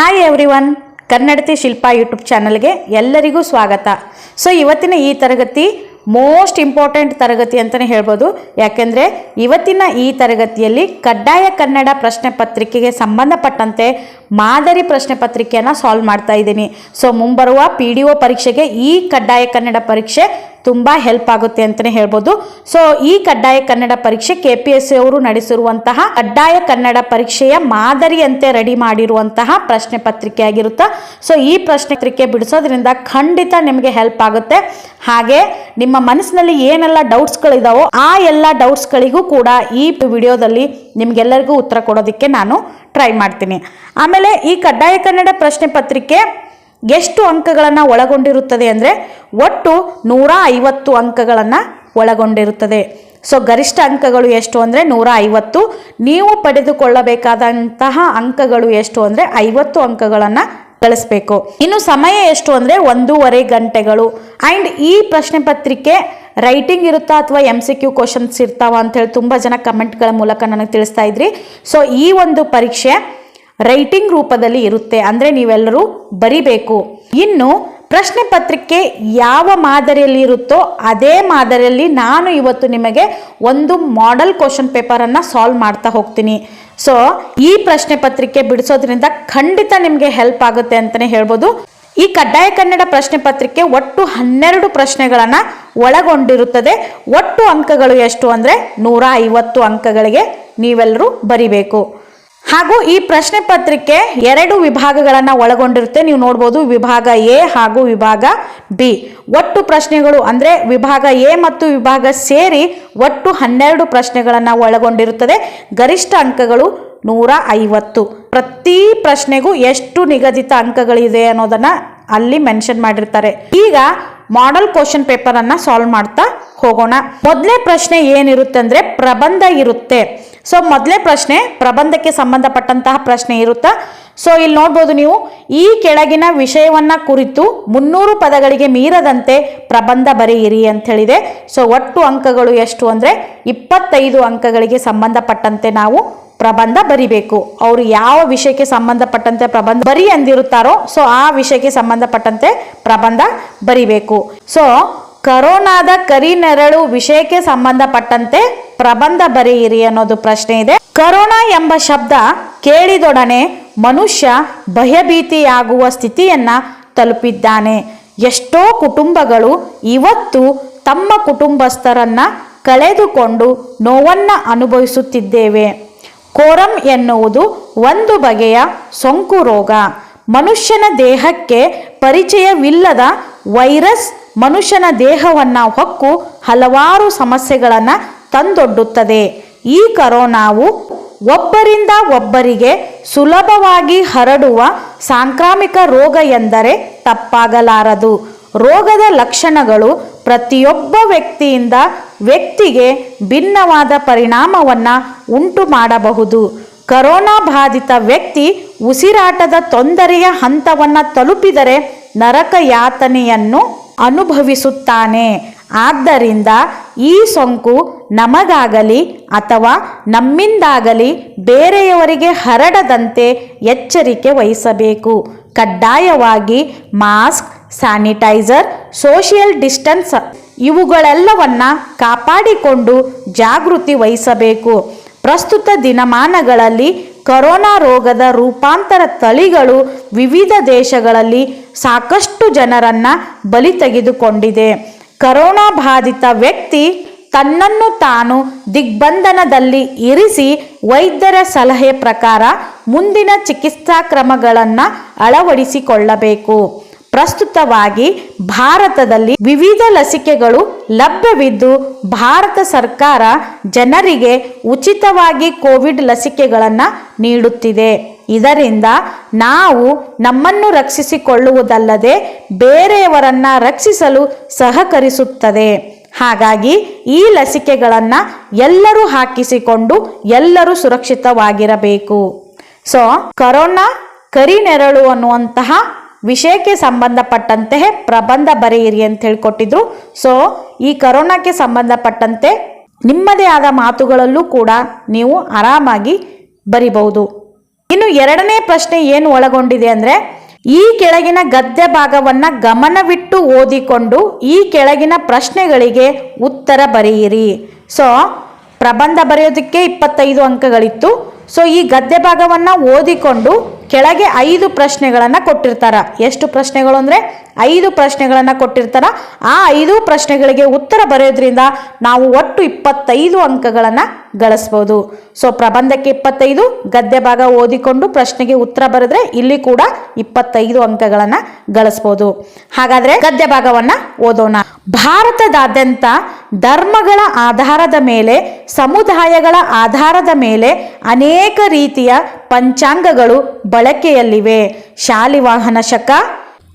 Hi everyone ಕನ್ನಡತಿ Shilpa YouTube ಚಾನಲ್ಗೆ ಎಲ್ಲರಿಗೂ ಸ್ವಾಗತ. ಸೊ ಇವತ್ತಿನ ಈ ತರಗತಿ ಮೋಸ್ಟ್ ಇಂಪಾರ್ಟೆಂಟ್ ತರಗತಿ ಅಂತಲೇ ಹೇಳ್ಬೋದು. ಯಾಕೆಂದರೆ ಇವತ್ತಿನ ಈ ತರಗತಿಯಲ್ಲಿ ಕಡ್ಡಾಯ ಕನ್ನಡ ಪ್ರಶ್ನೆ ಪತ್ರಿಕೆಗೆ ಸಂಬಂಧಪಟ್ಟಂತೆ ಮಾದರಿ ಪ್ರಶ್ನೆ ಪತ್ರಿಕೆಯನ್ನು ಸಾಲ್ವ್ ಮಾಡ್ತಾ ಇದ್ದೀನಿ. ಸೊ ಮುಂಬರುವ ಪಿ ಡಿ ಒ ಪರೀಕ್ಷೆಗೆ ಈ ಕಡ್ಡಾಯ ಕನ್ನಡ ಪರೀಕ್ಷೆ ತುಂಬ ಹೆಲ್ಪ್ ಆಗುತ್ತೆ ಅಂತಲೇ ಹೇಳ್ಬೋದು. ಸೊ ಈ ಕಡ್ಡಾಯ ಕನ್ನಡ ಪರೀಕ್ಷೆ ಕೆ ಪಿ ಎಸ್ ಸಿ ಅವರು ನಡೆಸಿರುವಂತಹ ಕಡ್ಡಾಯ ಕನ್ನಡ ಪರೀಕ್ಷೆಯ ಮಾದರಿಯಂತೆ ರೆಡಿ ಮಾಡಿರುವಂತಹ ಪ್ರಶ್ನೆ ಪತ್ರಿಕೆ ಆಗಿರುತ್ತೆ. ಸೊ ಈ ಪ್ರಶ್ನೆ ಪತ್ರಿಕೆ ಬಿಡಿಸೋದ್ರಿಂದ ಖಂಡಿತ ನಿಮಗೆ ಹೆಲ್ಪ್ ಆಗುತ್ತೆ. ಹಾಗೆ ನಿಮ್ಮ ಮನಸ್ಸಿನಲ್ಲಿ ಏನೆಲ್ಲ ಡೌಟ್ಸ್ಗಳಿದಾವೋ ಆ ಎಲ್ಲ ಡೌಟ್ಸ್ಗಳಿಗೂ ಕೂಡ ಈ ವಿಡಿಯೋದಲ್ಲಿ ನಿಮ್ಗೆಲ್ಲರಿಗೂ ಉತ್ತರ ಕೊಡೋದಕ್ಕೆ ನಾನು ಟ್ರೈ ಮಾಡ್ತೀನಿ. ಆಮೇಲೆ ಈ ಕಡ್ಡಾಯ ಕನ್ನಡ ಪ್ರಶ್ನೆ ಪತ್ರಿಕೆ ಎಷ್ಟು ಅಂಕಗಳನ್ನು ಒಳಗೊಂಡಿರುತ್ತದೆ ಅಂದರೆ ಒಟ್ಟು ನೂರ ಐವತ್ತು ಅಂಕಗಳನ್ನು ಒಳಗೊಂಡಿರುತ್ತದೆ. ಸೊ ಗರಿಷ್ಠ ಅಂಕಗಳು ಎಷ್ಟು ಅಂದರೆ ನೂರ ಐವತ್ತು. ನೀವು ಪಡೆದುಕೊಳ್ಳಬೇಕಾದಂತಹ ಅಂಕಗಳು ಎಷ್ಟು ಅಂದರೆ ಐವತ್ತು ಅಂಕಗಳನ್ನು ಗಳಿಸ್ಬೇಕು ಇನ್ನು ಸಮಯ ಎಷ್ಟು ಅಂದರೆ ಒಂದೂವರೆ ಗಂಟೆಗಳು. ಆ್ಯಂಡ್ ಈ ಪ್ರಶ್ನೆ ಪತ್ರಿಕೆ ರೈಟಿಂಗ್ ಇರುತ್ತಾ ಅಥವಾ ಎಂ ಸಿ ಕ್ಯೂ ಕ್ವಶನ್ಸ್ ಇರ್ತಾವ ಅಂತೇಳಿ ತುಂಬ ಜನ ಕಮೆಂಟ್ಗಳ ಮೂಲಕ ನನಗೆ ತಿಳಿಸ್ತಾ ಇದ್ರಿ. ಸೊ ಈ ಒಂದು ಪರೀಕ್ಷೆ ರೈಟಿಂಗ್ ರೂಪದಲ್ಲಿ ಇರುತ್ತೆ. ಅಂದರೆ ನೀವೆಲ್ಲರೂ ಬರಿಬೇಕು. ಇನ್ನು ಪ್ರಶ್ನೆ ಪತ್ರಿಕೆ ಯಾವ ಮಾದರಿಯಲ್ಲಿ ಇರುತ್ತೋ ಅದೇ ಮಾದರಿಯಲ್ಲಿ ನಾನು ಇವತ್ತು ನಿಮಗೆ ಒಂದು ಮಾಡೆಲ್ ಕ್ವಶನ್ ಪೇಪರನ್ನು ಸಾಲ್ವ್ ಮಾಡ್ತಾ ಹೋಗ್ತೀನಿ. ಸೊ ಈ ಪ್ರಶ್ನೆ ಪತ್ರಿಕೆ ಬಿಡಿಸೋದ್ರಿಂದ ಖಂಡಿತ ನಿಮಗೆ ಹೆಲ್ಪ್ ಆಗುತ್ತೆ ಅಂತಲೇ ಹೇಳ್ಬೋದು. ಈ ಕಡ್ಡಾಯ ಕನ್ನಡ ಪ್ರಶ್ನೆ ಪತ್ರಿಕೆ ಒಟ್ಟು ಹನ್ನೆರಡು ಪ್ರಶ್ನೆಗಳನ್ನು ಒಳಗೊಂಡಿರುತ್ತದೆ. ಒಟ್ಟು ಅಂಕಗಳು ಎಷ್ಟು ಅಂದರೆ ನೂರ ಐವತ್ತು ಅಂಕಗಳಿಗೆ ನೀವೆಲ್ಲರೂ ಬರಿಬೇಕು. ಹಾಗೂ ಈ ಪ್ರಶ್ನೆ ಪತ್ರಿಕೆ ಎರಡು ವಿಭಾಗಗಳನ್ನು ಒಳಗೊಂಡಿರುತ್ತೆ. ನೀವು ನೋಡ್ಬೋದು ವಿಭಾಗ ಎ ಹಾಗೂ ವಿಭಾಗ ಬಿ. ಒಟ್ಟು ಪ್ರಶ್ನೆಗಳು ಅಂದರೆ ವಿಭಾಗ ಎ ಮತ್ತು ವಿಭಾಗ ಸೇರಿ ಒಟ್ಟು ಹನ್ನೆರಡು ಪ್ರಶ್ನೆಗಳನ್ನು ಒಳಗೊಂಡಿರುತ್ತದೆ. ಗರಿಷ್ಠ ಅಂಕಗಳು ನೂರ ಐವತ್ತು. ಪ್ರತಿ ಪ್ರಶ್ನೆಗೂ ಎಷ್ಟು ನಿಗದಿತ ಅಂಕಗಳಿದೆ ಅನ್ನೋದನ್ನ ಅಲ್ಲಿ ಮೆನ್ಷನ್ ಮಾಡಿರ್ತಾರೆ. ಈಗ ಮಾಡೆಲ್ ಕ್ವಶನ್ ಪೇಪರ್ ಅನ್ನ ಸಾಲ್ವ್ ಮಾಡ್ತಾ ಹೋಗೋಣ. ಮೊದಲೇ ಪ್ರಶ್ನೆ ಏನಿರುತ್ತೆ ಅಂದ್ರೆ ಪ್ರಬಂಧ ಇರುತ್ತೆ. ಸೊ ಮೊದಲೇ ಪ್ರಶ್ನೆ ಪ್ರಬಂಧಕ್ಕೆ ಸಂಬಂಧಪಟ್ಟಂತಹ ಪ್ರಶ್ನೆ ಇರುತ್ತಾ? ಸೊ ಇಲ್ಲಿ ನೋಡ್ಬೋದು ನೀವು, ಈ ಕೆಳಗಿನ ವಿಷಯವನ್ನ ಕುರಿತು ಮುನ್ನೂರು ಪದಗಳಿಗೆ ಮೀರದಂತೆ ಪ್ರಬಂಧ ಬರೆಯಿರಿ ಅಂತ ಹೇಳಿದೆ. ಸೊ ಒಟ್ಟು ಅಂಕಗಳು ಎಷ್ಟು ಅಂದ್ರೆ ಇಪ್ಪತ್ತೈದು ಅಂಕಗಳಿಗೆ ಸಂಬಂಧಪಟ್ಟಂತೆ ನಾವು ಪ್ರಬಂಧ ಬರಿಬೇಕು. ಅವರು ಯಾವ ವಿಷಯಕ್ಕೆ ಸಂಬಂಧಪಟ್ಟಂತೆ ಪ್ರಬಂಧ ಬರಿ ಅಂದಿರುತ್ತಾರೋ, ಸೊ ಆ ವಿಷಯಕ್ಕೆ ಸಂಬಂಧಪಟ್ಟಂತೆ ಪ್ರಬಂಧ ಬರಿಬೇಕು. ಸೊ, ಕರೋನಾದ ಕರಿನೆರಳು ವಿಷಯಕ್ಕೆ ಸಂಬಂಧಪಟ್ಟಂತೆ ಪ್ರಬಂಧ ಬರೆಯಿರಿ ಅನ್ನೋದು ಪ್ರಶ್ನೆ ಇದೆ. ಕರೋನಾ ಎಂಬ ಶಬ್ದ ಕೇಳಿದೊಡನೆ ಮನುಷ್ಯ ಭಯಭೀತಿಯಾಗುವ ಸ್ಥಿತಿಯನ್ನ ತಲುಪಿದ್ದಾನೆ. ಎಷ್ಟೋ ಕುಟುಂಬಗಳು ಇವತ್ತು ತಮ್ಮ ಕುಟುಂಬಸ್ಥರನ್ನ ಕಳೆದುಕೊಂಡು ನೋವನ್ನ ಅನುಭವಿಸುತ್ತಿದ್ದೇವೆ. ಕೋರಂ ಎನ್ನುವುದು ಒಂದು ಬಗೆಯ ಸೋಂಕು ರೋಗ. ಮನುಷ್ಯನ ದೇಹಕ್ಕೆ ಪರಿಚಯವಿಲ್ಲದ ವೈರಸ್ ಮನುಷ್ಯನ ದೇಹವನ್ನು ಹೊಕ್ಕು ಹಲವಾರು ಸಮಸ್ಯೆಗಳನ್ನು ತಂದೊಡ್ಡುತ್ತದೆ. ಈ ಕರೋನಾವು ಒಬ್ಬರಿಂದ ಒಬ್ಬರಿಗೆ ಸುಲಭವಾಗಿ ಹರಡುವ ಸಾಂಕ್ರಾಮಿಕ ರೋಗ ಎಂದರೆ ತಪ್ಪಾಗಲಾರದು. ರೋಗದ ಲಕ್ಷಣಗಳು ಪ್ರತಿಯೊಬ್ಬ ವ್ಯಕ್ತಿಯಿಂದ ವ್ಯಕ್ತಿಗೆ ಭಿನ್ನವಾದ ಪರಿಣಾಮವನ್ನು ಉಂಟು ಮಾಡಬಹುದು ಕರೋನಾ ಬಾಧಿತ ವ್ಯಕ್ತಿ ಉಸಿರಾಟದ ತೊಂದರೆಯ ಹಂತವನ್ನು ತಲುಪಿದರೆ ನರಕ ಯಾತನೆಯನ್ನು ಅನುಭವಿಸುತ್ತಾನೆ. ಆದ್ದರಿಂದ ಈ ಸೋಂಕು ನಮಗಾಗಲಿ ಅಥವಾ ನಮ್ಮಿಂದಾಗಲಿ ಬೇರೆಯವರಿಗೆ ಹರಡದಂತೆ ಎಚ್ಚರಿಕೆ ವಹಿಸಬೇಕು. ಕಡ್ಡಾಯವಾಗಿ ಮಾಸ್ಕ್, ಸ್ಯಾನಿಟೈಸರ್, ಸೋಷಿಯಲ್ ಡಿಸ್ಟೆನ್ಸ್ ಇವುಗಳೆಲ್ಲವನ್ನ ಕಾಪಾಡಿಕೊಂಡು ಜಾಗೃತಿ ವಹಿಸಬೇಕು. ಪ್ರಸ್ತುತ ದಿನಮಾನಗಳಲ್ಲಿ ಕರೋನಾ ರೋಗದ ರೂಪಾಂತರ ತಳಿಗಳು ವಿವಿಧ ದೇಶಗಳಲ್ಲಿ ಸಾಕಷ್ಟು ಜನರನ್ನ ಬಲಿ ತೆಗೆದುಕೊಂಡಿದೆ. ಕರೋನಾ ಬಾಧಿತ ವ್ಯಕ್ತಿ ತನ್ನನ್ನು ತಾನು ದಿಗ್ಬಂಧನದಲ್ಲಿ ಇರಿಸಿ ವೈದ್ಯರ ಸಲಹೆ ಪ್ರಕಾರ ಮುಂದಿನ ಚಿಕಿತ್ಸಾ ಕ್ರಮಗಳನ್ನು ಅಳವಡಿಸಿಕೊಳ್ಳಬೇಕು. ಪ್ರಸ್ತುತವಾಗಿ ಭಾರತದಲ್ಲಿ ವಿವಿಧ ಲಸಿಕೆಗಳು ಲಭ್ಯವಿದ್ದು ಭಾರತ ಸರ್ಕಾರ ಜನರಿಗೆ ಉಚಿತವಾಗಿ ಕೋವಿಡ್ ಲಸಿಕೆಗಳನ್ನು ನೀಡುತ್ತಿದೆ. ಇದರಿಂದ ನಾವು ನಮ್ಮನ್ನು ರಕ್ಷಿಸಿಕೊಳ್ಳುವುದಲ್ಲದೆ ಬೇರೆಯವರನ್ನು ರಕ್ಷಿಸಲು ಸಹಕರಿಸುತ್ತದೆ. ಹಾಗಾಗಿ ಈ ಲಸಿಕೆಗಳನ್ನು ಎಲ್ಲರೂ ಹಾಕಿಸಿಕೊಂಡು ಎಲ್ಲರೂ ಸುರಕ್ಷಿತವಾಗಿರಬೇಕು. ಸೊ ಕರೋನಾ ಕರಿನೆರಳು ಅನ್ನುವಂತಹ ವಿಷಯಕ್ಕೆ ಸಂಬಂಧಪಟ್ಟಂತೆ ಪ್ರಬಂಧ ಬರೆಯಿರಿ ಅಂತ ಹೇಳ್ಕೊಟ್ಟಿದ್ರು. ಸೊ ಈ ಕರೋನಾಕ್ಕೆ ಸಂಬಂಧಪಟ್ಟಂತೆ ನಿಮ್ಮದೇ ಆದ ಮಾತುಗಳಲ್ಲೂ ಕೂಡ ನೀವು ಆರಾಮಾಗಿ ಬರಿಬಹುದು. ಇನ್ನು ಎರಡನೇ ಪ್ರಶ್ನೆ ಏನು ಒಳಗೊಂಡಿದೆ ಅಂದ್ರೆ, ಈ ಕೆಳಗಿನ ಗದ್ಯ ಭಾಗವನ್ನ ಗಮನವಿಟ್ಟು ಓದಿಕೊಂಡು ಈ ಕೆಳಗಿನ ಪ್ರಶ್ನೆಗಳಿಗೆ ಉತ್ತರ ಬರೆಯಿರಿ. ಸೊ ಪ್ರಬಂಧ ಬರೆಯೋದಕ್ಕೆ ಇಪ್ಪತ್ತೈದು ಅಂಕಗಳಿತ್ತು. ಸೊ ಈ ಗದ್ಯ ಭಾಗವನ್ನು ಓದಿಕೊಂಡು ಕೆಳಗೆ ಐದು ಪ್ರಶ್ನೆಗಳನ್ನು ಕೊಟ್ಟಿರ್ತಾರ. ಎಷ್ಟು ಪ್ರಶ್ನೆಗಳು ಅಂದರೆ? ಐದು ಪ್ರಶ್ನೆಗಳನ್ನು ಕೊಟ್ಟಿರ್ತಾರ. ಆ ಐದು ಪ್ರಶ್ನೆಗಳಿಗೆ ಉತ್ತರ ಬರೆಯೋದ್ರಿಂದ ನಾವು ಒಟ್ಟು ಇಪ್ಪತ್ತೈದು ಅಂಕಗಳನ್ನು ಗಳಿಸ್ಬೋದು. ಸೊ ಪ್ರಬಂಧಕ್ಕೆ ಇಪ್ಪತ್ತೈದು, ಗದ್ಯ ಭಾಗ ಓದಿಕೊಂಡು ಪ್ರಶ್ನೆಗೆ ಉತ್ತರ ಬರೆದ್ರೆ ಇಲ್ಲಿ ಕೂಡ ಇಪ್ಪತ್ತೈದು ಅಂಕಗಳನ್ನು ಗಳಿಸ್ಬೋದು. ಹಾಗಾದರೆ ಗದ್ಯ ಭಾಗವನ್ನು ಓದೋಣ. ಭಾರತದಾದ್ಯಂತ ಧರ್ಮಗಳ ಆಧಾರದ ಮೇಲೆ, ಸಮುದಾಯಗಳ ಆಧಾರದ ಮೇಲೆ ಅನೇಕ ರೀತಿಯ ಪಂಚಾಂಗಗಳು ಬಳಕೆಯಲ್ಲಿವೆ. ಶಾಲಿವಾಹನ ಶಕ,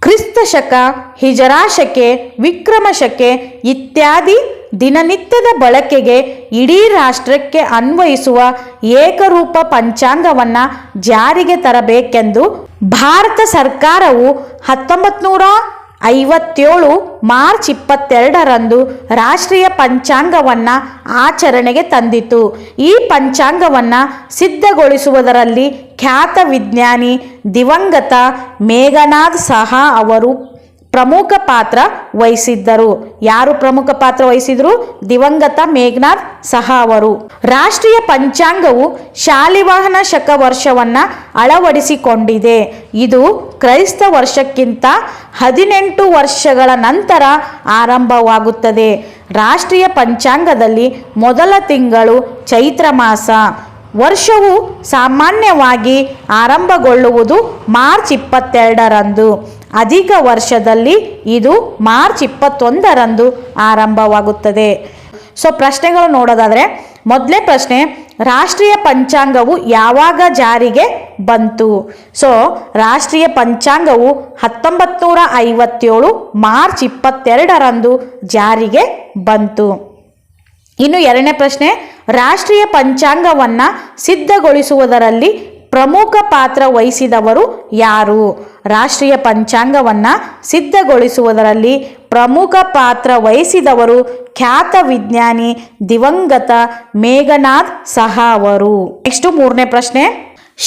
ಕ್ರಿಸ್ತ ಶಕ, ಹಿಜರಾ ಶಕೆ, ವಿಕ್ರಮ ಶಕೆ ಇತ್ಯಾದಿ ದಿನನಿತ್ಯದ ಬಳಕೆಗೆ ಇಡೀ ರಾಷ್ಟ್ರಕ್ಕೆ ಅನ್ವಯಿಸುವ ಏಕರೂಪ ಪಂಚಾಂಗವನ್ನ ಜಾರಿಗೆ ತರಬೇಕೆಂದು ಭಾರತ ಸರ್ಕಾರವು ಹತ್ತೊಂಬತ್ತು ನೂರ ಐವತ್ತೇಳು ಮಾರ್ಚ್ ಇಪ್ಪತ್ತೆರಡರಂದು ರಾಷ್ಟ್ರೀಯ ಪಂಚಾಂಗವನ್ನು ಆಚರಣೆಗೆ ತಂದಿತು. ಈ ಪಂಚಾಂಗವನ್ನು ಸಿದ್ಧಗೊಳಿಸುವುದರಲ್ಲಿ ಖ್ಯಾತ ವಿಜ್ಞಾನಿ ದಿವಂಗತ ಮೇಘನಾಥ್ ಸಹಾ ಅವರು ಪ್ರಮುಖ ಪಾತ್ರ ವಹಿಸಿದ್ದರು. ಯಾರು ಪ್ರಮುಖ ಪಾತ್ರ ವಹಿಸಿದ್ರು? ದಿವಂಗತ ಮೇಘನಾಥ್ ಸಹ ಅವರು. ರಾಷ್ಟ್ರೀಯ ಪಂಚಾಂಗವು ಶಾಲಿವಾಹನ ಶಕ ವರ್ಷವನ್ನ ಅಳವಡಿಸಿಕೊಂಡಿದೆ. ಇದು ಕ್ರೈಸ್ತ ವರ್ಷಕ್ಕಿಂತ ಹದಿನೆಂಟು ವರ್ಷಗಳ ನಂತರ ಆರಂಭವಾಗುತ್ತದೆ. ರಾಷ್ಟ್ರೀಯ ಪಂಚಾಂಗದಲ್ಲಿ ಮೊದಲ ತಿಂಗಳು ಚೈತ್ರ ಮಾಸ. ವರ್ಷವು ಸಾಮಾನ್ಯವಾಗಿ ಆರಂಭಗೊಳ್ಳುವುದು ಮಾರ್ಚ್ ಇಪ್ಪತ್ತೆರಡರಂದು. ಅಧಿಕ ವರ್ಷದಲ್ಲಿ ಇದು ಮಾರ್ಚ್ ಇಪ್ಪತ್ತೊಂದರಂದು ಆರಂಭವಾಗುತ್ತದೆ. ಸೊ ಪ್ರಶ್ನೆಗಳು ನೋಡೋದಾದರೆ, ಮೊದಲೇ ಪ್ರಶ್ನೆ, ರಾಷ್ಟ್ರೀಯ ಪಂಚಾಂಗವು ಯಾವಾಗ ಜಾರಿಗೆ ಬಂತು? ಸೊ ರಾಷ್ಟ್ರೀಯ ಪಂಚಾಂಗವು ಹತ್ತೊಂಬತ್ತು ನೂರ ಐವತ್ತೇಳು ಮಾರ್ಚ್ ಇಪ್ಪತ್ತೆರಡರಂದು ಜಾರಿಗೆ ಬಂತು. ಇನ್ನು ಎರಡನೇ ಪ್ರಶ್ನೆ, ರಾಷ್ಟ್ರೀಯ ಪಂಚಾಂಗವನ್ನು ಸಿದ್ಧಗೊಳಿಸುವುದರಲ್ಲಿ ಪ್ರಮುಖ ಪಾತ್ರ ವಹಿಸಿದವರು ಯಾರು? ರಾಷ್ಟ್ರೀಯ ಪಂಚಾಂಗವನ್ನು ಸಿದ್ಧಗೊಳಿಸುವುದರಲ್ಲಿ ಪ್ರಮುಖ ಪಾತ್ರ ವಹಿಸಿದವರು ಖ್ಯಾತ ವಿಜ್ಞಾನಿ ದಿವಂಗತ ಮೇಘನಾಥ್ ಸಹಾ ಅವರು. ನೆಕ್ಸ್ಟ್ ಮೂರನೇ ಪ್ರಶ್ನೆ.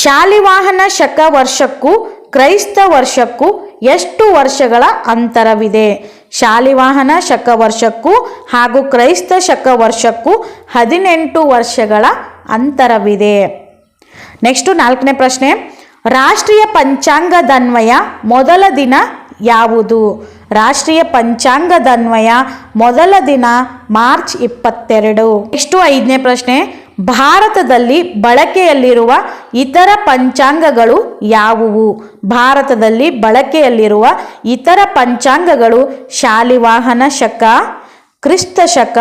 ಶಾಲಿವಾಹನ ಶಕ ವರ್ಷಕ್ಕೂ ಕ್ರೈಸ್ತ ವರ್ಷಕ್ಕೂ ಎಷ್ಟು ವರ್ಷಗಳ ಅಂತರವಿದೆ? ಶಾಲಿವಾಹನ ಶಕ ವರ್ಷಕ್ಕೂ ಹಾಗೂ ಕ್ರೈಸ್ತ ಶಕ ವರ್ಷಕ್ಕೂ ಹದಿನೆಂಟು ವರ್ಷಗಳ ಅಂತರವಿದೆ. ನೆಕ್ಸ್ಟು ನಾಲ್ಕನೇ ಪ್ರಶ್ನೆ. ರಾಷ್ಟ್ರೀಯ ಪಂಚಾಂಗದನ್ವಯ ಮೊದಲ ದಿನ ಯಾವುದು? ರಾಷ್ಟ್ರೀಯ ಪಂಚಾಂಗದನ್ವಯ ಮೊದಲ ದಿನ ಮಾರ್ಚ್ ಇಪ್ಪತ್ತೆರಡು. ನೆಕ್ಸ್ಟು ಐದನೇ ಪ್ರಶ್ನೆ. ಭಾರತದಲ್ಲಿ ಬಳಕೆಯಲ್ಲಿರುವ ಇತರ ಪಂಚಾಂಗಗಳು ಯಾವುವು? ಭಾರತದಲ್ಲಿ ಬಳಕೆಯಲ್ಲಿರುವ ಇತರ ಪಂಚಾಂಗಗಳು ಶಾಲಿವಾಹನ ಶಕ, ಕ್ರಿಸ್ತ ಶಕ,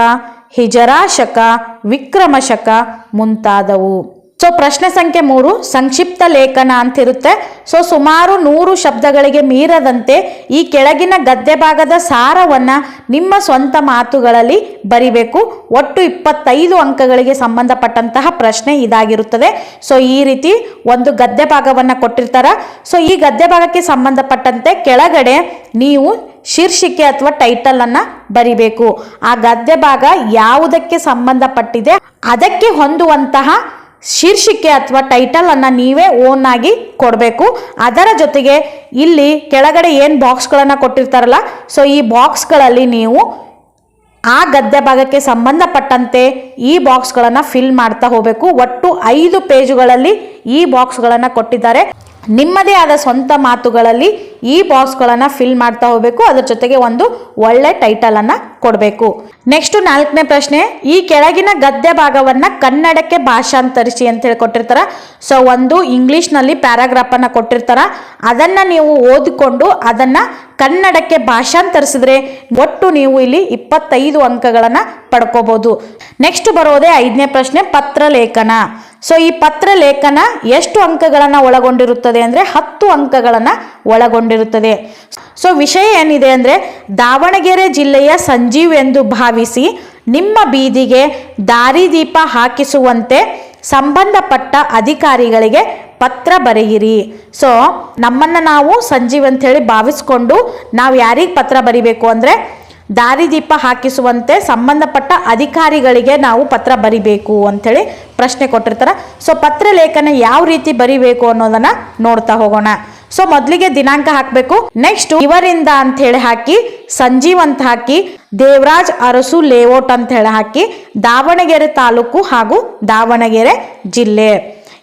ಹಿಜರಾ ಶಕ, ವಿಕ್ರಮ ಶಕ ಮುಂತಾದವು. ಸೊ ಪ್ರಶ್ನೆ ಸಂಖ್ಯೆ ಮೂರು, ಸಂಕ್ಷಿಪ್ತ ಲೇಖನ ಅಂತಿರುತ್ತೆ. ಸೊ ಸುಮಾರು ನೂರು ಶಬ್ದಗಳಿಗೆ ಮೀರದಂತೆ ಈ ಕೆಳಗಿನ ಗದ್ದೆ ಭಾಗದ ಸಾರವನ್ನ ನಿಮ್ಮ ಸ್ವಂತ ಮಾತುಗಳಲ್ಲಿ ಬರಿಬೇಕು. ಒಟ್ಟು ಇಪ್ಪತ್ತೈದು ಅಂಕಗಳಿಗೆ ಸಂಬಂಧಪಟ್ಟಂತಹ ಪ್ರಶ್ನೆ ಇದಾಗಿರುತ್ತದೆ. ಸೊ ಈ ರೀತಿ ಒಂದು ಗದ್ದೆ ಭಾಗವನ್ನು ಕೊಟ್ಟಿರ್ತಾರ. ಸೊ ಈ ಗದ್ದೆ ಭಾಗಕ್ಕೆ ಸಂಬಂಧಪಟ್ಟಂತೆ ಕೆಳಗಡೆ ನೀವು ಶೀರ್ಷಿಕೆ ಅಥವಾ ಟೈಟಲ್ ಅನ್ನ ಬರಿಬೇಕು. ಆ ಗದ್ಯ ಭಾಗ ಯಾವುದಕ್ಕೆ ಸಂಬಂಧಪಟ್ಟಿದೆ, ಅದಕ್ಕೆ ಹೊಂದುವಂತಹ ಶೀರ್ಷಿಕೆ ಅಥವಾ ಟೈಟಲ್ ಅನ್ನ ನೀವೇ ಓನ್ ಆಗಿ ಕೊಡಬೇಕು. ಅದರ ಜೊತೆಗೆ ಇಲ್ಲಿ ಕೆಳಗಡೆ ಏನು ಬಾಕ್ಸ್ಗಳನ್ನು ಕೊಟ್ಟಿರ್ತಾರಲ್ಲ ಸೊ ಈ ಬಾಕ್ಸ್ಗಳಲ್ಲಿ ನೀವು ಆ ಗದ್ಯ ಭಾಗಕ್ಕೆ ಸಂಬಂಧಪಟ್ಟಂತೆ ಈ ಬಾಕ್ಸ್ಗಳನ್ನು ಫಿಲ್ ಮಾಡ್ತಾ ಹೋಗಬೇಕು. ಒಟ್ಟು ಐದು ಪೇಜುಗಳಲ್ಲಿ ಈ ಬಾಕ್ಸ್ಗಳನ್ನು ಕೊಟ್ಟಿದ್ದಾರೆ. ನಿಮ್ಮದೇ ಆದ ಸ್ವಂತ ಮಾತುಗಳಲ್ಲಿ ಈ ಬಾಕ್ಸ್ಗಳನ್ನು ಫಿಲ್ ಮಾಡ್ತಾ ಹೋಗಬೇಕು. ಅದ್ರ ಜೊತೆಗೆ ಒಂದು ಒಳ್ಳೆ ಟೈಟಲನ್ನು ಕೊಡಬೇಕು. ನೆಕ್ಸ್ಟ್ ನಾಲ್ಕನೇ ಪ್ರಶ್ನೆ, ಈ ಕೆಳಗಿನ ಗದ್ಯ ಭಾಗವನ್ನ ಕನ್ನಡಕ್ಕೆ ಭಾಷಾಂತರಿಸಿ ಅಂತ ಹೇಳಿ ಕೊಟ್ಟಿರ್ತಾರ ಸೊ ಒಂದು ಇಂಗ್ಲೀಷ್ನಲ್ಲಿ ಪ್ಯಾರಾಗ್ರಾಫನ್ನು ಕೊಟ್ಟಿರ್ತಾರ. ಅದನ್ನ ನೀವು ಓದಿಕೊಂಡು ಅದನ್ನ ಕನ್ನಡಕ್ಕೆ ಭಾಷಾಂತರಿಸಿದ್ರೆ ಒಟ್ಟು ನೀವು ಇಲ್ಲಿ ಇಪ್ಪತ್ತೈದು ಅಂಕಗಳನ್ನು ಪಡ್ಕೋಬೋದು. ನೆಕ್ಸ್ಟ್ ಬರೋದೇ ಐದನೇ ಪ್ರಶ್ನೆ ಪತ್ರ ಲೇಖನ ಸೊ ಈ ಪತ್ರ ಲೇಖನ ಎಷ್ಟು ಅಂಕಗಳನ್ನು ಒಳಗೊಂಡಿರುತ್ತದೆ ಅಂದರೆ ಹತ್ತು ಅಂಕಗಳನ್ನು ಒಳಗೊಂಡಿರುತ್ತದೆ. ಸೊ ವಿಷಯ ಏನಿದೆ ಅಂದರೆ ದಾವಣಗೆರೆ ಜಿಲ್ಲೆಯ ಸಂಜೀವ್ ಎಂದು ಭಾವಿಸಿ ನಿಮ್ಮ ಬೀದಿಗೆ ದಾರಿದೀಪ ಹಾಕಿಸುವಂತೆ ಸಂಬಂಧಪಟ್ಟ ಅಧಿಕಾರಿಗಳಿಗೆ ಪತ್ರ ಬರೆಯಿರಿ. ಸೊ ನಮ್ಮನ್ನು ನಾವು ಸಂಜೀವ್ ಅಂತ ಹೇಳಿ ಭಾವಿಸ್ಕೊಂಡು ನಾವು ಯಾರಿಗೆ ಪತ್ರ ಬರೀಬೇಕು ಅಂದರೆ ದಾರಿದೀಪ ಹಾಕಿಸುವಂತೆ ಸಂಬಂಧಪಟ್ಟ ಅಧಿಕಾರಿಗಳಿಗೆ ನಾವು ಪತ್ರ ಬರಿಬೇಕು ಅಂಥೇಳಿ ಪ್ರಶ್ನೆ ಕೊಟ್ಟಿರ್ತಾರೆ. ಸೊ ಪತ್ರ ಲೇಖನ ಯಾವ ರೀತಿ ಬರಿಬೇಕು ಅನ್ನೋದನ್ನ ನೋಡ್ತಾ ಹೋಗೋಣ. ಸೊ ಮೊದಲಿಗೆ ದಿನಾಂಕ ಹಾಕಬೇಕು. ನೆಕ್ಸ್ಟ್ ಇವರಿಂದ ಅಂತ ಹೇಳಿ ಹಾಕಿ, ಸಂಜೀವ್ ಅಂತ ಹಾಕಿ, ದೇವರಾಜ್ ಅರಸು ಲೇಔಟ್ ಅಂತ ಹೇಳಿ ಹಾಕಿ, ದಾವಣಗೆರೆ ತಾಲೂಕು ಹಾಗೂ ದಾವಣಗೆರೆ ಜಿಲ್ಲೆ.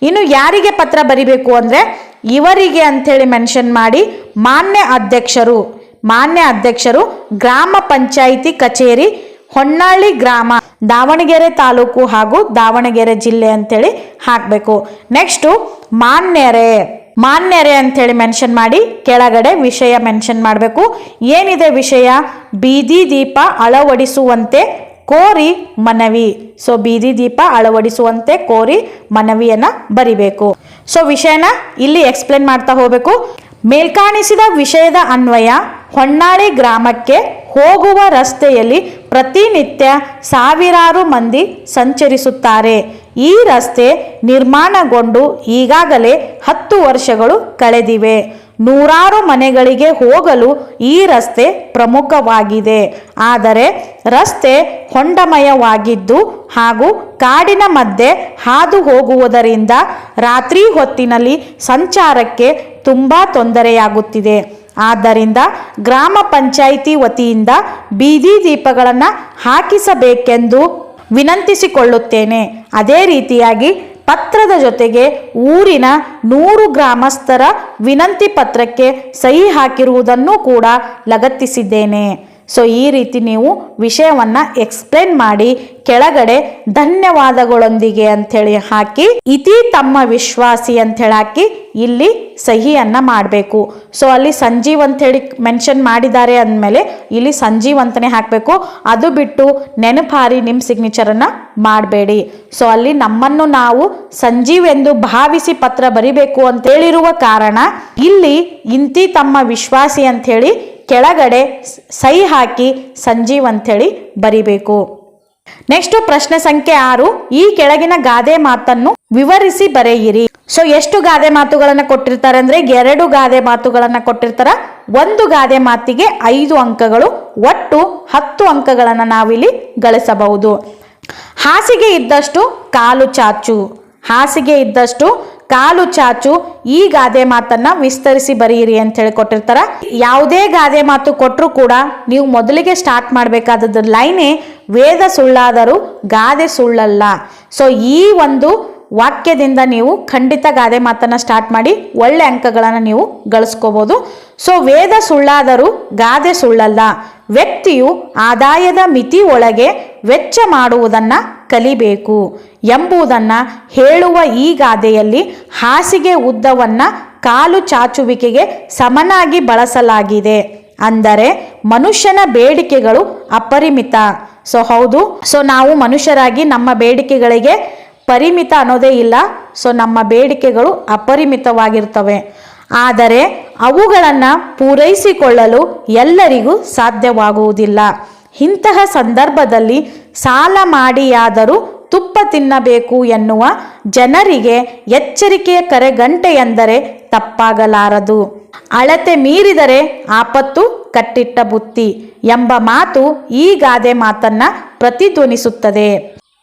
ಇನ್ನು ಯಾರಿಗೆ ಪತ್ರ ಬರಿಬೇಕು ಅಂದ್ರೆ ಇವರಿಗೆ ಅಂಥೇಳಿ ಮೆನ್ಷನ್ ಮಾಡಿ ಮಾನ್ಯ ಅಧ್ಯಕ್ಷರು. ಮಾನ್ಯ ಅಧ್ಯಕ್ಷರು, ಗ್ರಾಮ ಪಂಚಾಯಿತಿ ಕಚೇರಿ, ಹೊನ್ನಾಳಿ ಗ್ರಾಮ, ದಾವಣಗೆರೆ ತಾಲೂಕು ಹಾಗೂ ದಾವಣಗೆರೆ ಜಿಲ್ಲೆ ಅಂತೇಳಿ ಹಾಕಬೇಕು. ನೆಕ್ಸ್ಟು ಮಾನ್ಯರೇ. ಮಾನ್ಯರೇ ಅಂತೇಳಿ ಮೆನ್ಷನ್ ಮಾಡಿ, ಕೆಳಗಡೆ ವಿಷಯ ಮೆನ್ಷನ್ ಮಾಡಬೇಕು. ಏನಿದೆ ವಿಷಯ? ಬೀದಿ ದೀಪ ಅಳವಡಿಸುವಂತೆ ಕೋರಿ ಮನವಿ. ಸೊ ಬೀದಿ ದೀಪ ಅಳವಡಿಸುವಂತೆ ಕೋರಿ ಮನವಿಯನ್ನು ಬರಿಬೇಕು. ಸೊ ವಿಷಯನ ಇಲ್ಲಿ ಎಕ್ಸ್ಪ್ಲೇನ್ ಮಾಡ್ತಾ ಹೋಗಬೇಕು. ಮೇಲ್ಕಾಣಿಸಿದ ವಿಷಯದ ಅನ್ವಯ ಹೊನ್ನಾಳಿ ಗ್ರಾಮಕ್ಕೆ ಹೋಗುವ ರಸ್ತೆಯಲ್ಲಿ ಪ್ರತಿನಿತ್ಯ ಸಾವಿರಾರು ಮಂದಿ ಸಂಚರಿಸುತ್ತಾರೆ. ಈ ರಸ್ತೆ ನಿರ್ಮಾಣಗೊಂಡು ಈಗಾಗಲೇ ಹತ್ತು ವರ್ಷಗಳು ಕಳೆದಿವೆ. ನೂರಾರು ಮನೆಗಳಿಗೆ ಹೋಗಲು ಈ ರಸ್ತೆ ಪ್ರಮುಖವಾಗಿದೆ. ಆದರೆ ರಸ್ತೆ ಹೊಂಡಮಯವಾಗಿದ್ದು ಹಾಗೂ ಕಾಡಿನ ಮಧ್ಯೆ ಹಾದು ಹೋಗುವುದರಿಂದ ರಾತ್ರಿ ಹೊತ್ತಿನಲ್ಲಿ ಸಂಚಾರಕ್ಕೆ ತುಂಬ ತೊಂದರೆಯಾಗುತ್ತಿದೆ. ಆದ್ದರಿಂದ ಗ್ರಾಮ ಪಂಚಾಯಿತಿ ವತಿಯಿಂದ ಬೀದಿ ದೀಪಗಳನ್ನು ಹಾಕಿಸಬೇಕೆಂದು ವಿನಂತಿಸಿಕೊಳ್ಳುತ್ತೇನೆ. ಅದೇ ರೀತಿಯಾಗಿ ಪತ್ರದ ಜೊತೆಗೆ ಊರಿನ ನೂರು ಗ್ರಾಮಸ್ಥರ ವಿನಂತಿ ಪತ್ರಕ್ಕೆ ಸಹಿ ಹಾಕಿರುವುದನ್ನು ಕೂಡ ಲಗತ್ತಿಸಿದ್ದೇನೆ. ಸೊ ಈ ರೀತಿ ನೀವು ವಿಷಯವನ್ನ ಎಕ್ಸ್ಪ್ಲೇನ್ ಮಾಡಿ ಕೆಳಗಡೆ ಧನ್ಯವಾದಗಳೊಂದಿಗೆ ಅಂಥೇಳಿ ಹಾಕಿ, ಇತಿ ತಮ್ಮ ವಿಶ್ವಾಸಿ ಅಂಥೇಳಿ ಹಾಕಿ ಇಲ್ಲಿ ಸಹಿಯನ್ನ ಮಾಡಬೇಕು. ಸೊ ಅಲ್ಲಿ ಸಂಜೀವ್ ಅಂಥೇಳಿ ಮೆನ್ಷನ್ ಮಾಡಿದ್ದಾರೆ ಅಂದಮೇಲೆ ಇಲ್ಲಿ ಸಂಜೀವ್ ಅಂತಲೇ ಹಾಕಬೇಕು. ಅದು ಬಿಟ್ಟು ನೆನಪಾರಿ ನಿಮ್ಮ ಸಿಗ್ನೇಚರನ್ನು ಮಾಡಬೇಡಿ. ಸೊ ಅಲ್ಲಿ ನಮ್ಮನ್ನು ನಾವು ಸಂಜೀವ್ ಎಂದು ಭಾವಿಸಿ ಪತ್ರ ಬರಿಬೇಕು ಅಂತ ಹೇಳಿರುವ ಕಾರಣ ಇಲ್ಲಿ ಇಂತಿ ತಮ್ಮ ವಿಶ್ವಾಸಿ ಅಂಥೇಳಿ ಕೆಳಗಡೆ ಸಹಿ ಹಾಕಿ ಸಂಜೀವ್ ಅಂಥೇಳಿ ಬರಿಬೇಕು. ನೆಕ್ಸ್ಟ್ ಪ್ರಶ್ನೆ ಸಂಖ್ಯೆ ಆರು, ಈ ಕೆಳಗಿನ ಗಾದೆ ಮಾತನ್ನು ವಿವರಿಸಿ ಬರೆಯಿರಿ. ಸೊ, ಎಷ್ಟು ಗಾದೆ ಮಾತುಗಳನ್ನ ಕೊಟ್ಟಿರ್ತಾರೆ ಅಂದ್ರೆ ಎರಡು ಗಾದೆ ಮಾತುಗಳನ್ನ ಕೊಟ್ಟಿರ್ತಾರ. ಒಂದು ಗಾದೆ ಮಾತಿಗೆ ಐದು ಅಂಕಗಳು, ಒಟ್ಟು ಹತ್ತು ಅಂಕಗಳನ್ನ ನಾವಿಲ್ಲಿ ಗಳಿಸಬಹುದು. ಹಾಸಿಗೆ ಇದ್ದಷ್ಟು ಕಾಲು ಚಾಚು. ಹಾಸಿಗೆ ಇದ್ದಷ್ಟು ಕಾಲು ಚಾಚು, ಈ ಗಾದೆ ಮಾತನ್ನ ವಿಸ್ತರಿಸಿ ಬರೆಯಿರಿ ಅಂತ ಹೇಳಿ ಕೊಟ್ಟಿರ್ತಾರ. ಯಾವುದೇ ಗಾದೆ ಮಾತು ಕೊಟ್ಟರು ಕೂಡ ನೀವು ಮೊದಲಿಗೆ ಸ್ಟಾರ್ಟ್ ಮಾಡಬೇಕಾದದ್ದು ಲೈನೇ ವೇದ ಸುಳ್ಳಾದರೂ ಗಾದೆ ಸುಳ್ಳಲ್ಲ. ಸೊ ಈ ಒಂದು ವಾಕ್ಯದಿಂದ ನೀವು ಖಂಡಿತ ಗಾದೆ ಮಾತನ್ನ ಸ್ಟಾರ್ಟ್ ಮಾಡಿ ಒಳ್ಳೆ ಅಂಕಗಳನ್ನು ನೀವು ಗಳಿಸ್ಕೋಬೋದು. ಸೊ ವೇದ ಸುಳ್ಳಾದರೂ ಗಾದೆ ಸುಳ್ಳಲ್ಲ. ವ್ಯಕ್ತಿಯು ಆದಾಯದ ಮಿತಿ ಒಳಗೆ ವೆಚ್ಚ ಮಾಡುವುದನ್ನು ಕಲಿಬೇಕು ಎಂಬುದನ್ನು ಹೇಳುವ ಈ ಗಾದೆಯಲ್ಲಿ ಹಾಸಿಗೆ ಉದ್ದವನ್ನ ಕಾಲು ಚಾಚುವಿಕೆಗೆ ಸಮನಾಗಿ ಬಳಸಲಾಗಿದೆ. ಅಂದರೆ ಮನುಷ್ಯನ ಬೇಡಿಕೆಗಳು ಅಪರಿಮಿತ. ಸೊ ಹೌದು, ಸೊ ನಾವು ಮನುಷ್ಯರಾಗಿ ನಮ್ಮ ಬೇಡಿಕೆಗಳಿಗೆ ಪರಿಮಿತ ಅನ್ನೋದೇ ಇಲ್ಲ, ಸೊ ನಮ್ಮ ಬೇಡಿಕೆಗಳು ಅಪರಿಮಿತವಾಗಿರ್ತವೆ. ಆದರೆ ಅವುಗಳನ್ನು ಪೂರೈಸಿಕೊಳ್ಳಲು ಎಲ್ಲರಿಗೂ ಸಾಧ್ಯವಾಗುವುದಿಲ್ಲ. ಇಂತಹ ಸಂದರ್ಭದಲ್ಲಿ ಸಾಲ ಮಾಡಿಯಾದರೂ ತುಪ್ಪ ತಿನ್ನಬೇಕು ಎನ್ನುವ ಜನರಿಗೆ ಎಚ್ಚರಿಕೆಯ ಕರೆಗಂಟೆಯೆಂದರೆ ತಪ್ಪಾಗಲಾರದು. ಅಳತೆ ಮೀರಿದರೆ ಆಪತ್ತು ಕಟ್ಟಿಟ್ಟ ಬುತ್ತಿ ಎಂಬ ಮಾತು ಈ ಗಾದೆ ಮಾತನ್ನ ಪ್ರತಿಧ್ವನಿಸುತ್ತದೆ.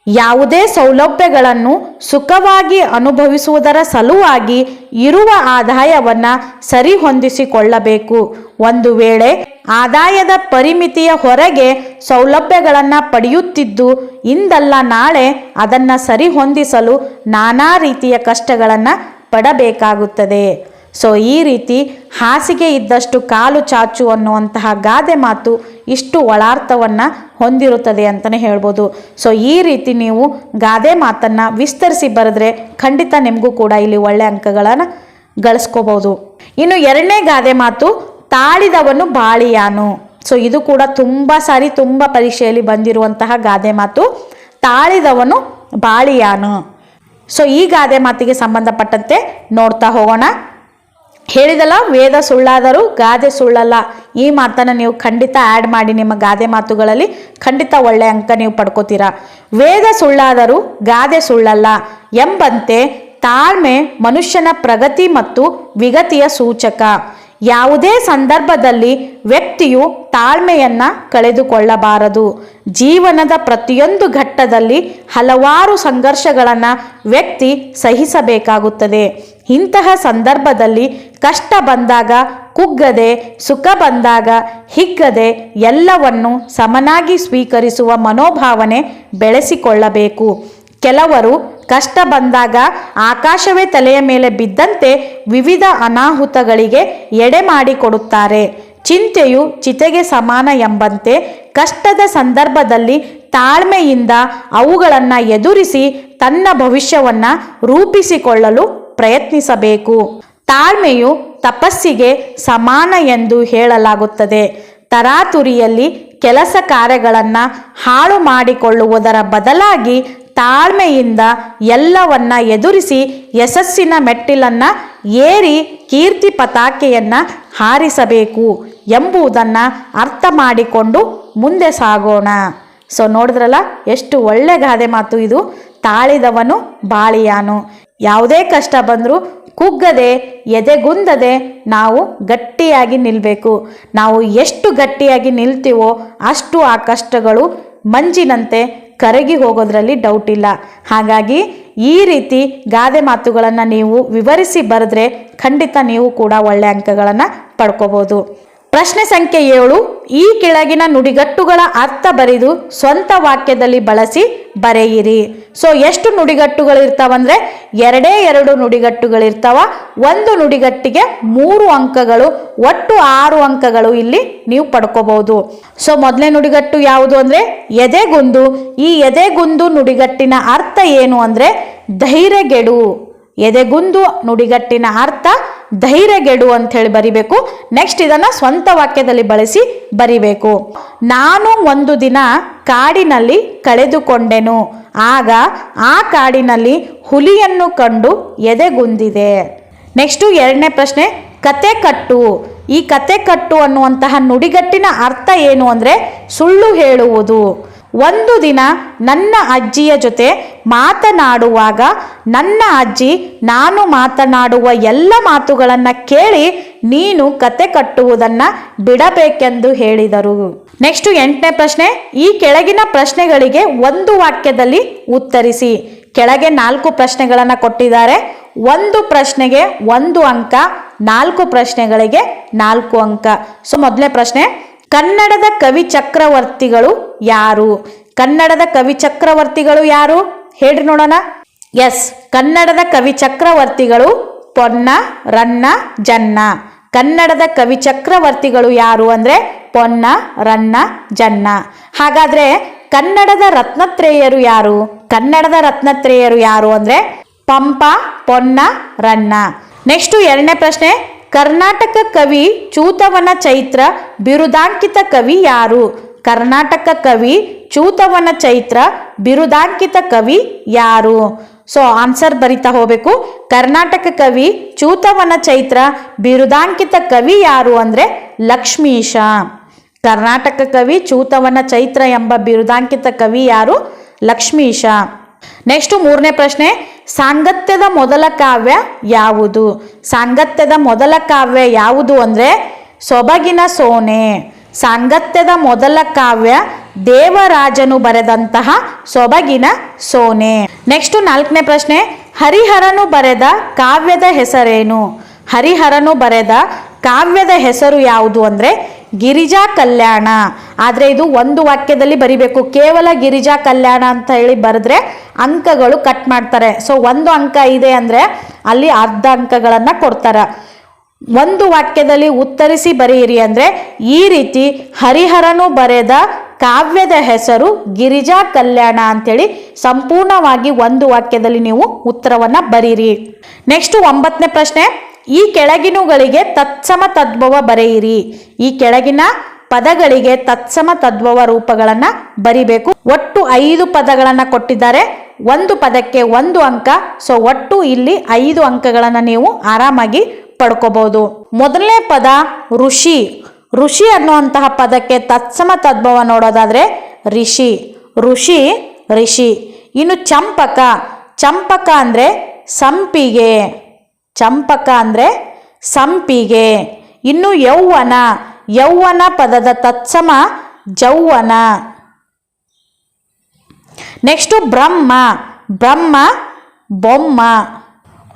ಯಾವುದೇ ಸೌಲಭ್ಯಗಳನ್ನು ಸುಖವಾಗಿ ಅನುಭವಿಸುವುದರ ಸಲುವಾಗಿ ಇರುವ ಆದಾಯವನ್ನು ಸರಿಹೊಂದಿಸಿಕೊಳ್ಳಬೇಕು. ಒಂದು ವೇಳೆ ಆದಾಯದ ಪರಿಮಿತಿಯ ಹೊರಗೆ ಸೌಲಭ್ಯಗಳನ್ನು ಪಡೆಯುತ್ತಿದ್ದು, ಇಂದಲ್ಲ ನಾಳೆ ಅದನ್ನು ಸರಿಹೊಂದಿಸಲು ನಾನಾ ರೀತಿಯ ಕಷ್ಟಗಳನ್ನು ಪಡಬೇಕಾಗುತ್ತದೆ. ಸೊ, ಈ ರೀತಿ ಹಾಸಿಗೆ ಇದ್ದಷ್ಟು ಕಾಲು ಚಾಚು ಅನ್ನುವಂತಹ ಗಾದೆ ಮಾತು ಇಷ್ಟು ಒಳಾರ್ಥವನ್ನು ಹೊಂದಿರುತ್ತದೆ ಅಂತಲೇ ಹೇಳ್ಬೋದು. ಸೊ ಈ ರೀತಿ ನೀವು ಗಾದೆ ಮಾತನ್ನು ವಿಸ್ತರಿಸಿ ಬರೆದ್ರೆ ಖಂಡಿತ ನಿಮಗೂ ಕೂಡ ಇಲ್ಲಿ ಒಳ್ಳೆ ಅಂಕಗಳನ್ನು ಗಳಿಸ್ಕೋಬಹುದು ಇನ್ನು ಎರಡನೇ ಗಾದೆ ಮಾತು ತಾಳಿದವನು ಬಾಳಿಯಾನು. ಸೊ ಇದು ಕೂಡ ತುಂಬ ಸಾರಿ ತುಂಬ ಪರೀಕ್ಷೆಯಲ್ಲಿ ಬಂದಿರುವಂತಹ ಗಾದೆ ಮಾತು. ತಾಳಿದವನು ಬಾಳಿಯಾನು. ಸೊ ಈ ಗಾದೆ ಮಾತಿಗೆ ಸಂಬಂಧಪಟ್ಟಂತೆ ನೋಡ್ತಾ ಹೋಗೋಣ. ಹೇಳಿದಲ್ಲ, ವೇದ ಸುಳ್ಳಾದರೂ ಗಾದೆ ಸುಳ್ಳಲ್ಲ. ಈ ಮಾತನ್ನು ನೀವು ಖಂಡಿತ ಆ್ಯಡ್ ಮಾಡಿ ನಿಮ್ಮ ಗಾದೆ ಮಾತುಗಳಲ್ಲಿ ಖಂಡಿತ ಒಳ್ಳೆ ಅಂಕ ನೀವು ಪಡ್ಕೋತೀರಾ. ವೇದ ಸುಳ್ಳಾದರೂ ಗಾದೆ ಸುಳ್ಳಲ್ಲ ಎಂಬಂತೆ ತಾಳ್ಮೆ ಮನುಷ್ಯನ ಪ್ರಗತಿ ಮತ್ತು ವಿಗತಿಯ ಸೂಚಕ. ಯಾವುದೇ ಸಂದರ್ಭದಲ್ಲಿ ವ್ಯಕ್ತಿಯು ತಾಳ್ಮೆಯನ್ನು ಕಳೆದುಕೊಳ್ಳಬಾರದು. ಜೀವನದ ಪ್ರತಿಯೊಂದು ಘಟ್ಟದಲ್ಲಿ ಹಲವಾರು ಸಂಘರ್ಷಗಳನ್ನು ವ್ಯಕ್ತಿ ಸಹಿಸಬೇಕಾಗುತ್ತದೆ. ಇಂತಹ ಸಂದರ್ಭದಲ್ಲಿ ಕಷ್ಟ ಬಂದಾಗ ಕುಗ್ಗದೆ, ಸುಖ ಬಂದಾಗ ಹಿಗ್ಗದೆ ಎಲ್ಲವನ್ನು ಸಮನಾಗಿ ಸ್ವೀಕರಿಸುವ ಮನೋಭಾವನೆ ಬೆಳೆಸಿಕೊಳ್ಳಬೇಕು. ಕೆಲವರು ಕಷ್ಟ ಬಂದಾಗ ಆಕಾಶವೇ ತಲೆಯ ಮೇಲೆ ಬಿದ್ದಂತೆ ವಿವಿಧ ಅನಾಹುತಗಳಿಗೆ ಎಡೆ ಮಾಡಿಕೊಡುತ್ತಾರೆ. ಚಿಂತೆಯು ಚಿತೆಗೆ ಸಮಾನ ಎಂಬಂತೆ ಕಷ್ಟದ ಸಂದರ್ಭದಲ್ಲಿ ತಾಳ್ಮೆಯಿಂದ ಅವುಗಳನ್ನು ಎದುರಿಸಿ ತನ್ನ ಭವಿಷ್ಯವನ್ನು ರೂಪಿಸಿಕೊಳ್ಳಲು ಪ್ರಯತ್ನಿಸಬೇಕು. ತಾಳ್ಮೆಯು ತಪಸ್ಸಿಗೆ ಸಮಾನ ಎಂದು ಹೇಳಲಾಗುತ್ತದೆ. ತರಾತುರಿಯಲ್ಲಿ ಕೆಲಸ ಕಾರ್ಯಗಳನ್ನು ಹಾಳು ಮಾಡಿಕೊಳ್ಳುವುದರ ಬದಲಾಗಿ ತಾಳ್ಮೆಯಿಂದ ಎಲ್ಲವನ್ನ ಎದುರಿಸಿ ಯಶಸ್ಸಿನ ಮೆಟ್ಟಿಲನ್ನು ಏರಿ ಕೀರ್ತಿ ಪತಾಕೆಯನ್ನು ಹಾರಿಸಬೇಕು ಎಂಬುದನ್ನು ಅರ್ಥ ಮಾಡಿಕೊಂಡು ಮುಂದೆ ಸಾಗೋಣ. ಸೊ ನೋಡಿದ್ರಲ್ಲ, ಎಷ್ಟು ಒಳ್ಳೆ ಗಾದೆ ಮಾತು ಇದು. ತಾಳಿದವನು ಬಾಳಿಯಾನು. ಯಾವುದೇ ಕಷ್ಟ ಬಂದರೂ ಕುಗ್ಗದೆ, ಎದೆಗುಂದದೆ ನಾವು ಗಟ್ಟಿಯಾಗಿ ನಿಲ್ಲಬೇಕು ನಾವು ಎಷ್ಟು ಗಟ್ಟಿಯಾಗಿ ನಿಲ್ತೀವೋ ಅಷ್ಟು ಆ ಕಷ್ಟಗಳು ಮಂಜಿನಂತೆ ಕರಗಿ ಹೋಗೋದ್ರಲ್ಲಿ ಡೌಟ್ ಇಲ್ಲ. ಹಾಗಾಗಿ ಈ ರೀತಿ ಗಾದೆ ಮಾತುಗಳನ್ನು ನೀವು ವಿವರಿಸಿ ಬರೆದ್ರೆ ಖಂಡಿತ ನೀವು ಕೂಡ ಒಳ್ಳೆ ಅಂಕಗಳನ್ನು ಪಡ್ಕೋಬೋದು. ಪ್ರಶ್ನೆ ಸಂಖ್ಯೆ ಏಳು, ಈ ಕೆಳಗಿನ ನುಡಿಗಟ್ಟುಗಳ ಅರ್ಥ ಬರೆದು ಸ್ವಂತ ವಾಕ್ಯದಲ್ಲಿ ಬಳಸಿ ಬರೆಯಿರಿ. ಸೊ ಎಷ್ಟು ನುಡಿಗಟ್ಟುಗಳು ಇರ್ತಾವಂದ್ರೆ ಎರಡೇ ಎರಡು ನುಡಿಗಟ್ಟುಗಳಿರ್ತಾವ. ಒಂದು ನುಡಿಗಟ್ಟಿಗೆ ಮೂರು ಅಂಕಗಳು, ಒಟ್ಟು ಆರು ಅಂಕಗಳು ಇಲ್ಲಿ ನೀವು ಪಡ್ಕೋಬಹುದು. ಸೊ ಮೊದಲನೇ ನುಡಿಗಟ್ಟು ಯಾವುದು ಅಂದ್ರೆ ಎದೆಗುಂದು. ಈ ಎದೆಗುಂದು ನುಡಿಗಟ್ಟಿನ ಅರ್ಥ ಏನು ಅಂದ್ರೆ ಧೈರ್ಯಗೆಡು. ಎದೆಗುಂದು ನುಡಿಗಟ್ಟಿನ ಅರ್ಥ ಧೈರ್ಯಗೆಡು ಅಂತ ಹೇಳಿ ಬರಿಬೇಕು. ನೆಕ್ಸ್ಟ್ ಇದನ್ನ ಸ್ವಂತ ವಾಕ್ಯದಲ್ಲಿ ಬಳಸಿ ಬರಿಬೇಕು. ನಾನು ಒಂದು ದಿನ ಕಾಡಿನಲ್ಲಿ ಕಳೆದುಕೊಂಡೆನು. ಆಗ ಆ ಕಾಡಿನಲ್ಲಿ ಹುಲಿಯನ್ನು ಕಂಡು ಎದೆಗುಂದಿದೆ. ನೆಕ್ಸ್ಟು ಎರಡನೇ ಪ್ರಶ್ನೆ, ಕತೆ ಕಟ್ಟು. ಈ ಕತೆ ಕಟ್ಟು ಅನ್ನುವಂತಹ ನುಡಿಗಟ್ಟಿನ ಅರ್ಥ ಏನು ಅಂದರೆ ಸುಳ್ಳು ಹೇಳುವುದು. ಒಂದು ದಿನ ನನ್ನ ಅಜ್ಜಿಯ ಜೊತೆ ಮಾತನಾಡುವಾಗ, ನನ್ನ ಅಜ್ಜಿ, ನಾನು ಮಾತನಾಡುವ ಎಲ್ಲ ಮಾತುಗಳನ್ನು ಕೇಳಿ ನೀನು ಕತೆ ಕಟ್ಟುವುದನ್ನು ಬಿಡಬೇಕೆಂದು ಹೇಳಿದರು. ನೆಕ್ಸ್ಟ್ ಎಂಟನೇ ಪ್ರಶ್ನೆ, ಈ ಕೆಳಗಿನ ಪ್ರಶ್ನೆಗಳಿಗೆ ಒಂದು ವಾಕ್ಯದಲ್ಲಿ ಉತ್ತರಿಸಿ. ಕೆಳಗೆ ನಾಲ್ಕು ಪ್ರಶ್ನೆಗಳನ್ನು ಕೊಟ್ಟಿದ್ದಾರೆ. ಒಂದು ಪ್ರಶ್ನೆಗೆ ಒಂದು ಅಂಕ, ನಾಲ್ಕು ಪ್ರಶ್ನೆಗಳಿಗೆ ನಾಲ್ಕು ಅಂಕ. ಸೊ ಮೊದಲನೇ ಪ್ರಶ್ನೆ ಕನ್ನಡದ ಕವಿ ಚಕ್ರವರ್ತಿಗಳು ಯಾರು? ಕನ್ನಡದ ಕವಿ ಚಕ್ರವರ್ತಿಗಳು ಯಾರು? ಹೇಳ್ರಿ ನೋಡೋಣ. ಎಸ್, ಕನ್ನಡದ ಕವಿ ಚಕ್ರವರ್ತಿಗಳು ಪೊನ್ನ, ರನ್ನ, ಜನ್ನ. ಕನ್ನಡದ ಕವಿ ಚಕ್ರವರ್ತಿಗಳು ಯಾರು ಅಂದ್ರೆ ಪೊನ್ನ, ರನ್ನ, ಜನ್ನ. ಹಾಗಾದ್ರೆ ಕನ್ನಡದ ರತ್ನತ್ರೇಯರು ಯಾರು? ಕನ್ನಡದ ರತ್ನತ್ರೇಯರು ಯಾರು ಅಂದ್ರೆ ಪಂಪ, ಪೊನ್ನ, ರನ್ನ. ನೆಕ್ಸ್ಟ್ ಎರಡನೇ ಪ್ರಶ್ನೆ. ಕರ್ನಾಟಕ ಕವಿ ಚೂತವನ ಚೈತ್ರ ಬಿರುದಾಂಕಿತ ಕವಿ ಯಾರು? ಕರ್ನಾಟಕ ಕವಿ ಚೂತವನ ಚೈತ್ರ ಬಿರುದಾಂಕಿತ ಕವಿ ಯಾರು? ಸೊ ಆನ್ಸರ್ ಬರಿತಾ ಹೋಗಬೇಕು. ಕರ್ನಾಟಕ ಕವಿ ಚೂತವನ ಚೈತ್ರ ಬಿರುದಾಂಕಿತ ಕವಿ ಯಾರು ಅಂದರೆ ಲಕ್ಷ್ಮೀಶ. ಕರ್ನಾಟಕ ಕವಿ ಚೂತವನ ಚೈತ್ರ ಎಂಬ ಬಿರುದಾಂಕಿತ ಕವಿ ಯಾರು? ಲಕ್ಷ್ಮೀಶ. ನೆಕ್ಸ್ಟ್ ಮೂರನೇ ಪ್ರಶ್ನೆ, ಸಾಂಗತ್ಯದ ಮೊದಲ ಕಾವ್ಯ ಯಾವುದು? ಸಾಂಗತ್ಯದ ಮೊದಲ ಕಾವ್ಯ ಯಾವುದು ಅಂದರೆ, ಸೊಬಗಿನ ಸೋನೆ. ಸಾಂಗತ್ಯದ ಮೊದಲ ಕಾವ್ಯ ದೇವರಾಜನು ಬರೆದಂತಹ ಸೊಬಗಿನ ಸೋನೆ. ನೆಕ್ಸ್ಟ್ ನಾಲ್ಕನೇ ಪ್ರಶ್ನೆ, ಹರಿಹರನು ಬರೆದ ಕಾವ್ಯದ ಹೆಸರೇನು? ಹರಿಹರನು ಬರೆದ ಕಾವ್ಯದ ಹೆಸರು ಯಾವುದು ಅಂದರೆ ಗಿರಿಜಾ ಕಲ್ಯಾಣ. ಆದರೆ ಇದು ಒಂದು ವಾಕ್ಯದಲ್ಲಿ ಬರಿಬೇಕು. ಕೇವಲ ಗಿರಿಜಾ ಕಲ್ಯಾಣ ಅಂತ ಹೇಳಿ ಬರೆದ್ರೆ ಅಂಕಗಳು ಕಟ್ ಮಾಡ್ತಾರೆ. ಸೊ ಒಂದು ಅಂಕ ಇದೆ ಅಂದರೆ ಅಲ್ಲಿ ಅರ್ಧ ಅಂಕಗಳನ್ನು ಕೊಡ್ತಾರೆ. ಒಂದು ವಾಕ್ಯದಲ್ಲಿ ಉತ್ತರಿಸಿ ಬರೆಯಿರಿ ಅಂದರೆ ಈ ರೀತಿ ಹರಿಹರನು ಬರೆದ ಕಾವ್ಯದ ಹೆಸರು ಗಿರಿಜಾ ಕಲ್ಯಾಣ ಅಂತೇಳಿ ಸಂಪೂರ್ಣವಾಗಿ ಒಂದು ವಾಕ್ಯದಲ್ಲಿ ನೀವು ಉತ್ತರವನ್ನು ಬರೀರಿ. ನೆಕ್ಸ್ಟ್ ಒಂಬತ್ತನೇ ಪ್ರಶ್ನೆ. ಈ ಕೆಳಗಿನವುಗಳಿಗೆ ತತ್ಸಮ ತದ್ಭವ ಬರೆಯಿರಿ. ಈ ಕೆಳಗಿನ ಪದಗಳಿಗೆ ತತ್ಸಮ ತದ್ಭವ ರೂಪಗಳನ್ನು ಬರಿಬೇಕು. ಒಟ್ಟು ಐದು ಪದಗಳನ್ನು ಕೊಟ್ಟಿದ್ದಾರೆ. ಒಂದು ಪದಕ್ಕೆ ಒಂದು ಅಂಕ. ಸೊ ಒಟ್ಟು ಇಲ್ಲಿ ಐದು ಅಂಕಗಳನ್ನು ನೀವು ಆರಾಮಾಗಿ ಪಡ್ಕೋಬಹುದು. ಮೊದಲನೇ ಪದ ಋಷಿ. ಋಷಿ ಅನ್ನುವಂತಹ ಪದಕ್ಕೆ ತತ್ಸಮ ತದ್ಭವ ನೋಡೋದಾದ್ರೆ ಋಷಿ ಋಷಿ ಋಷಿ ಇನ್ನು ಚಂಪಕ. ಚಂಪಕ ಅಂದರೆ ಸಂಪಿಗೆ. ಚಂಪಕ ಅಂದರೆ ಸಂಪಿಗೆ. ಇನ್ನು ಯೌವನ ಯೌವನ ಪದದ ತತ್ಸಮ ಜೌವನ. ನೆಕ್ಸ್ಟು ಬ್ರಹ್ಮ ಬ್ರಹ್ಮ, ಬೊಮ್ಮ.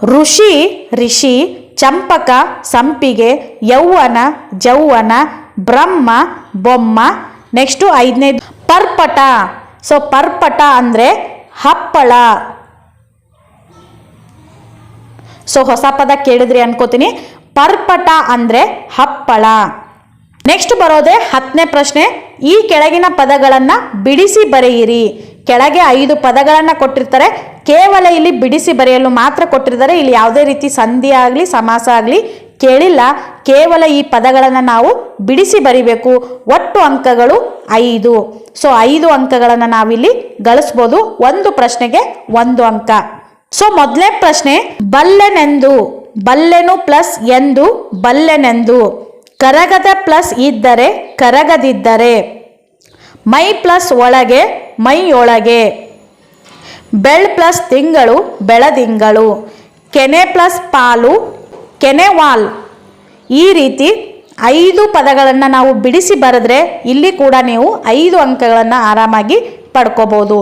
ಋಷಿ ಋಷಿ ಚಂಪಕ, ಸಂಪಿಗೆ, ಯೌವನ, ಜೌವನ, ಬ್ರಹ್ಮ, ಬೊಮ್ಮ. ನೆಕ್ಸ್ಟು ಐದನೇದು ಪರ್ಪಟ. ಸೊ ಪರ್ಪಟ ಅಂದರೆ ಹಪ್ಪಳ. ಸೊ ಹೊಸ ಪದ ಕೇಳಿದ್ರಿ ಅನ್ಕೋತೀನಿ. ಪರ್ಪಟ ಅಂದರೆ ಹಪ್ಪಳ. ನೆಕ್ಸ್ಟ್ ಬರೋದೇ ಹತ್ತನೇ ಪ್ರಶ್ನೆ. ಈ ಕೆಳಗಿನ ಪದಗಳನ್ನು ಬಿಡಿಸಿ ಬರೆಯಿರಿ. ಕೆಳಗೆ ಐದು ಪದಗಳನ್ನು ಕೊಟ್ಟಿರ್ತಾರೆ. ಕೇವಲ ಇಲ್ಲಿ ಬಿಡಿಸಿ ಬರೆಯಲು ಮಾತ್ರ ಕೊಟ್ಟಿರ್ತಾರೆ. ಇಲ್ಲಿ ಯಾವುದೇ ರೀತಿ ಸಂಧಿ ಆಗಲಿ, ಸಮಾಸ ಆಗಲಿ ಕೇಳಿಲ್ಲ. ಕೇವಲ ಈ ಪದಗಳನ್ನು ನಾವು ಬಿಡಿಸಿ ಬರಿಬೇಕು. ಒಟ್ಟು ಅಂಕಗಳು ಐದು. ಸೊ ಐದು ಅಂಕಗಳನ್ನು ನಾವಿಲ್ಲಿ ಗಳಿಸ್ಬೋದು. ಒಂದು ಪ್ರಶ್ನೆಗೆ ಒಂದು ಅಂಕ. ಸೊ ಮೊದಲೇ ಪ್ರಶ್ನೆ, ಬಲ್ಲೆನೆಂದು, ಬಲ್ಲೆನು ಪ್ಲಸ್ ಎಂದು, ಬಲ್ಲೆನೆಂದು. ಕರಗದ ಪ್ಲಸ್ ಇದ್ದರೆ, ಕರಗದಿದ್ದರೆ. ಮೈ ಪ್ಲಸ್ ಒಳಗೆ, ಮೈಯೊಳಗೆ. ಬೆಳ್ ಪ್ಲಸ್ ತಿಂಗಳು, ಬೆಳದಿಂಗಳು. ಕೆನೆ ಪ್ಲಸ್ ಪಾಲು ಕೆನೆವಾಲ್ ಈ ರೀತಿ ಐದು ಪದಗಳನ್ನು ನಾವು ಬಿಡಿಸಿ ಬರೆದ್ರೆ ಇಲ್ಲಿ ಕೂಡ ನೀವು ಐದು ಅಂಕಗಳನ್ನು ಆರಾಮಾಗಿ ಪಡ್ಕೋಬೋದು.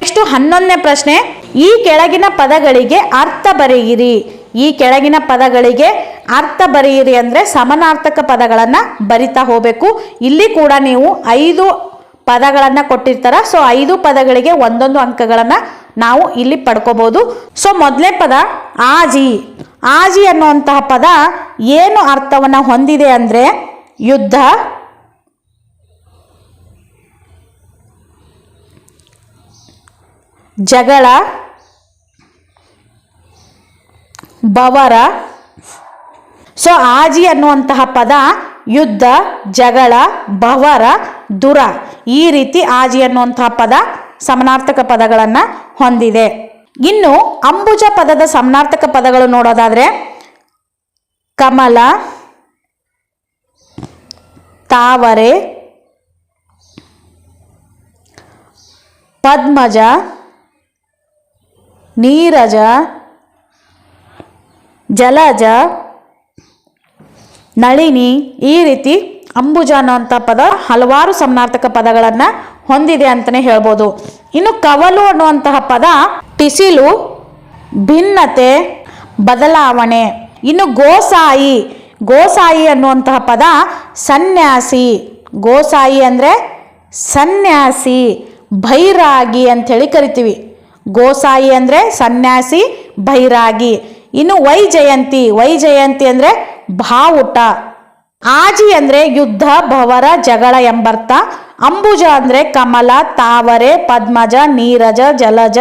ನೆಕ್ಸ್ಟು ಹನ್ನೊಂದನೇ ಪ್ರಶ್ನೆ ಈ ಕೆಳಗಿನ ಪದಗಳಿಗೆ ಅರ್ಥ ಬರೆಯಿರಿ. ಈ ಕೆಳಗಿನ ಪದಗಳಿಗೆ ಅರ್ಥ ಬರೆಯಿರಿ ಅಂದರೆ ಸಮನಾರ್ಥಕ ಪದಗಳನ್ನು ಬರಿತಾ ಹೋಗಬೇಕು. ಇಲ್ಲಿ ಕೂಡ ನೀವು ಐದು ಪದಗಳನ್ನು ಕೊಟ್ಟಿರ್ತಾರ. ಸೊ ಐದು ಪದಗಳಿಗೆ ಒಂದೊಂದು ಅಂಕಗಳನ್ನು ನಾವು ಇಲ್ಲಿ ಪಡ್ಕೋಬೋದು. ಸೊ ಮೊದಲನೇ ಪದ ಆಜಿ. ಆಜಿ ಅನ್ನುವಂತಹ ಪದ ಏನು ಅರ್ಥವನ್ನು ಹೊಂದಿದೆ ಅಂದರೆ ಯುದ್ಧ, ಜಗಳ ಬವರ ಸೊ ಆಜಿ ಅನ್ನುವಂತಹ ಪದ ಯುದ್ಧ, ಜಗಳ ಬವರ ದುರ ಈ ರೀತಿ ಆಜಿ ಅನ್ನುವಂತಹ ಪದ ಸಮನಾರ್ಥಕ ಪದಗಳನ್ನು ಹೊಂದಿದೆ. ಇನ್ನು ಅಂಬುಜ ಪದದ ಸಮನಾರ್ಥಕ ಪದಗಳು ನೋಡೋದಾದ್ರೆ ಕಮಲ, ತಾವರೆ, ಪದ್ಮಜ, ನೀರಜ ಜಲಜ, ನಳಿನಿ ಈ ರೀತಿ ಅಂಬುಜ ಅನ್ನುವಂಥ ಪದ ಹಲವಾರು ಸಮನಾರ್ಥಕ ಪದಗಳನ್ನು ಹೊಂದಿದೆ ಅಂತಲೇ ಹೇಳ್ಬೋದು. ಇನ್ನು ಕವಲು ಅನ್ನುವಂತಹ ಪದ ಟಿಸಿಲು ಭಿನ್ನತೆ, ಬದಲಾವಣೆ. ಇನ್ನು ಗೋಸಾಯಿ ಗೋಸಾಯಿ ಅನ್ನುವಂತಹ ಪದ ಸನ್ಯಾಸಿ. ಗೋಸಾಯಿ ಅಂದರೆ ಸನ್ಯಾಸಿ ಭೈರಾಗಿ ಅಂಥೇಳಿ ಕರಿತೀವಿ. ಗೋಸಾಯಿ ಅಂದರೆ ಸನ್ಯಾಸಿ ಭೈರಾಗಿ ಇನ್ನು ವೈ ಜಯಂತಿ ವೈ ಜಯಂತಿ ಅಂದ್ರೆ ಭಾವುಟ ಆಜಿ ಅಂದ್ರೆ ಯುದ್ಧ, ಭವರ, ಜಗಳ ಎಂಬರ್ಥ, ಅಂಬುಜ ಅಂದ್ರೆ ಕಮಲ, ತಾವರೆ, ಪದ್ಮಜ, ನೀರಜ, ಜಲಜ,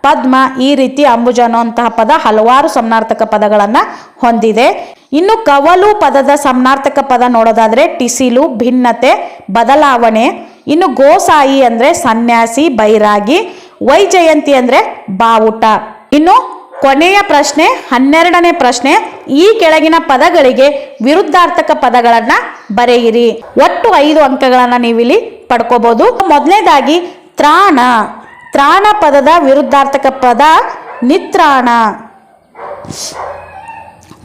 ಪದ್ಮ ಈ ರೀತಿ ಅಂಬುಜ ಅನ್ನುವಂತಹ ಪದ ಹಲವಾರು ಸಮನಾರ್ಥಕ ಪದಗಳನ್ನು ಹೊಂದಿದೆ. ಇನ್ನು ಕವಲು ಪದದ ಸಮನಾರ್ಥಕ ಪದ ನೋಡೋದಾದ್ರೆ ಟಿಸಿಲು, ಭಿನ್ನತೆ, ಬದಲಾವಣೆ. ಇನ್ನು ಗೋಸಾಯಿ ಅಂದ್ರೆ ಸನ್ಯಾಸಿ, ಬೈರಾಗಿ. ವೈಜಯಂತಿ ಅಂದ್ರೆ ಬಾವುಟ ಇನ್ನು ಕೊನೆಯ ಪ್ರಶ್ನೆ, ಹನ್ನೆರಡನೇ ಪ್ರಶ್ನೆ, ಈ ಕೆಳಗಿನ ಪದಗಳಿಗೆ ವಿರುದ್ಧಾರ್ಥಕ ಪದಗಳನ್ನು ಬರೆಯಿರಿ. ಒಟ್ಟು ಐದು ಅಂಕಗಳನ್ನು ನೀವಿಲ್ಲಿ ಪಡ್ಕೋಬಹುದು ಮೊದಲನೇದಾಗಿ ತ್ರಾಣ. ತ್ರಾಣ ಪದದ ವಿರುದ್ಧಾರ್ಥಕ ಪದ ನಿತ್ರಾಣ.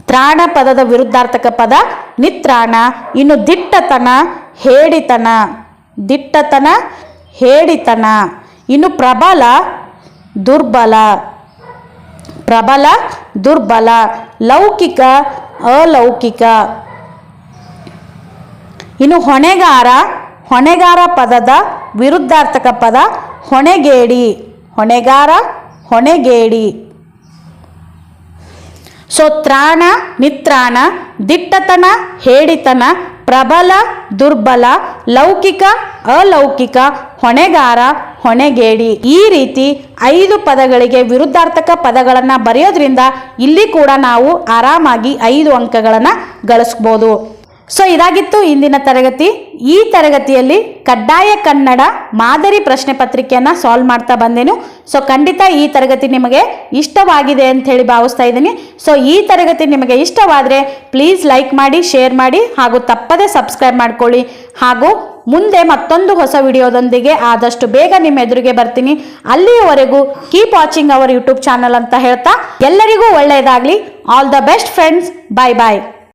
ತ್ರಾಣ ಪದದ ವಿರುದ್ಧಾರ್ಥಕ ಪದ ನಿತ್ರಾಣ. ಇನ್ನು ದಿಟ್ಟತನ, ಹೇಡಿತನ. ದಿಟ್ಟತನ, ಹೇಡಿತನ. ಇನ್ನು ಪ್ರಬಲ, ದುರ್ಬಲ. ಪ್ರಬಲ, ದುರ್ಬಲ, ಲೌಕಿಕ, ಅಲೌಕಿಕ. ಇನ್ನು ಹೊಣೆಗಾರ ಹೊಣೆಗಾರ ಪದದ ವಿರುದ್ಧಾರ್ಥಕ ಪದ ಹೊಣೆಗೇಡಿ. ಹೊಣೆಗಾರ, ಹೊಣೆಗೇಡಿ. ಸೊ, ತ್ರಾಣ, ನಿತ್ರಾಣ, ದಿಟ್ಟತನ, ಹೇಡಿತನ, ಪ್ರಬಲ, ದುರ್ಬಲ, ಲೌಕಿಕ, ಅಲೌಕಿಕ ಹೊಣೆಗಾರ, ಹೊಣೆಗೇಡಿ. ಈ ರೀತಿ ಐದು ಪದಗಳಿಗೆ ವಿರುದ್ಧಾರ್ಥಕ ಪದಗಳನ್ನು ಬರೆಯೋದ್ರಿಂದ ಇಲ್ಲಿ ಕೂಡ ನಾವು ಆರಾಮಾಗಿ ಐದು ಅಂಕಗಳನ್ನು ಗಳಿಸ್ಬೋದು. ಸೊ ಇದಾಗಿತ್ತು ಇಂದಿನ ತರಗತಿ. ಈ ತರಗತಿಯಲ್ಲಿ ಕಡ್ಡಾಯ ಕನ್ನಡ ಮಾದರಿ ಪ್ರಶ್ನೆ ಪತ್ರಿಕೆಯನ್ನು ಸಾಲ್ವ್ ಮಾಡ್ತಾ ಬಂದೆನು. ಸೊ ಖಂಡಿತ ಈ ತರಗತಿ ನಿಮಗೆ ಇಷ್ಟವಾಗಿದೆ ಅಂತ ಹೇಳಿ ಭಾವಿಸ್ತಾ ಇದ್ದೀನಿ. ಸೊ ಈ ತರಗತಿ ನಿಮಗೆ ಇಷ್ಟವಾದರೆ ಪ್ಲೀಸ್ ಲೈಕ್ ಮಾಡಿ ಶೇರ್ ಮಾಡಿ ಹಾಗೂ ತಪ್ಪದೇ ಸಬ್ಸ್ಕ್ರೈಬ್ ಮಾಡ್ಕೊಳ್ಳಿ. ಹಾಗೂ ಮುಂದೆ ಮತ್ತೊಂದು ಹೊಸ ವಿಡಿಯೋದೊಂದಿಗೆ ಆದಷ್ಟು ಬೇಗ ನಿಮ್ಮ ಎದುರಿಗೆ ಬರ್ತೀನಿ. ಅಲ್ಲಿಯವರೆಗೂ keep watching our YouTube channel ಅಂತ ಹೇಳ್ತಾ ಎಲ್ಲರಿಗೂ ಒಳ್ಳೆಯದಾಗಲಿ. All the best friends bye bye